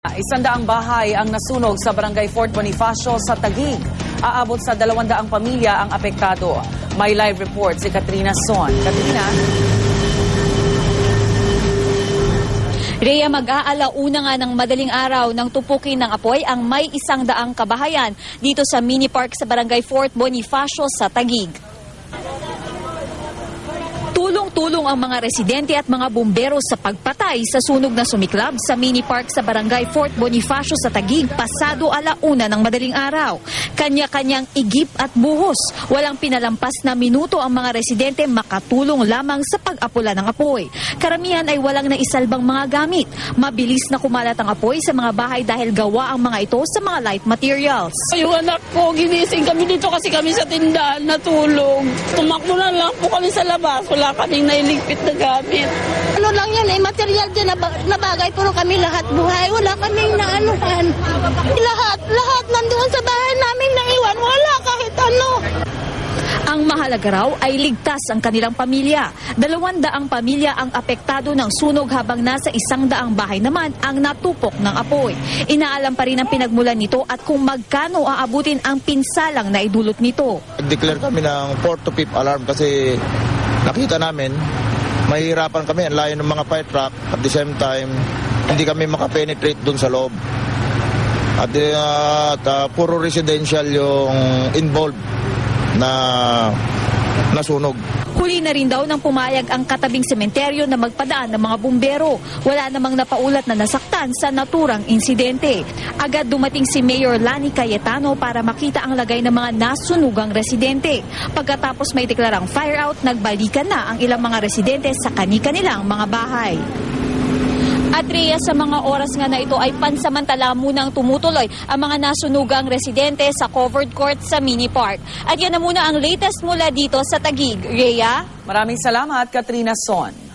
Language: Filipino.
Isandaang bahay ang nasunog sa barangay Fort Bonifacio sa Taguig. Aabot sa dalawandaang pamilya ang apektado. May live report si Katrina Son. Katrina? Rhea, mag-aalauna nga ng madaling araw ng tupukin ng apoy ang may isang daang kabahayan dito sa mini park sa barangay Fort Bonifacio sa Taguig. Tulong-tulong ang mga residente at mga bumbero sa pagpatay sa sunog na sumiklab sa mini park sa barangay Fort Bonifacio sa Taguig pasado alauna ng madaling araw. Kanya-kanyang igip at buhos. Walang pinalampas na minuto ang mga residente makatulong lamang sa pag-apula ng apoy. Karamihan ay walang naisalbang mga gamit. Mabilis na kumalat ang apoy sa mga bahay dahil gawa ang mga ito sa mga light materials. Yung anak ko, ginising kami dito kasi kami sa tindahan natulog. Tumakbo na lang po kami sa labas. Wala kaming nailigpit na gamit. Ano lang yan eh, material din na, ba- na bagay, puro kami lahat buhay. Wala kaming naanuhan. Lahat, lahat nandoon sa bahay namin naiwan. Wala kahit ano. Ang mahalaga raw ay ligtas ang kanilang pamilya. Dalawandaang pamilya ang apektado ng sunog habang nasa isang daang bahay naman ang natupok ng apoy. Inaalam pa rin ang pinagmulan nito at kung magkano aabutin ang pinsalang na idulot nito. Nag-declare kami ng 4 to 5 alarm kasi nakita namin mahihirapan kami ang layo ng mga fire truck at the same time hindi kami makapenetrate dun sa loob. At, uh, at, uh, puro residential yung involved na nasunog. Huli na rin daw ng pumayag ang katabing sementeryo na magpadaan ng mga bumbero. Wala namang napaulat na nasaktan sa naturang insidente. Agad dumating si Mayor Lani Cayetano para makita ang lagay ng mga nasunugang residente. Pagkatapos may deklarang fire out, nagbalikan na ang ilang mga residente sa kani-kanilang mga bahay. At Rhea, sa mga oras nga na ito ay pansamantala munang tumutuloy ang mga nasunugang residente sa covered court sa mini park. At yan na muna ang latest mula dito sa Tagig. Rhea? Maraming salamat, Katrina Son.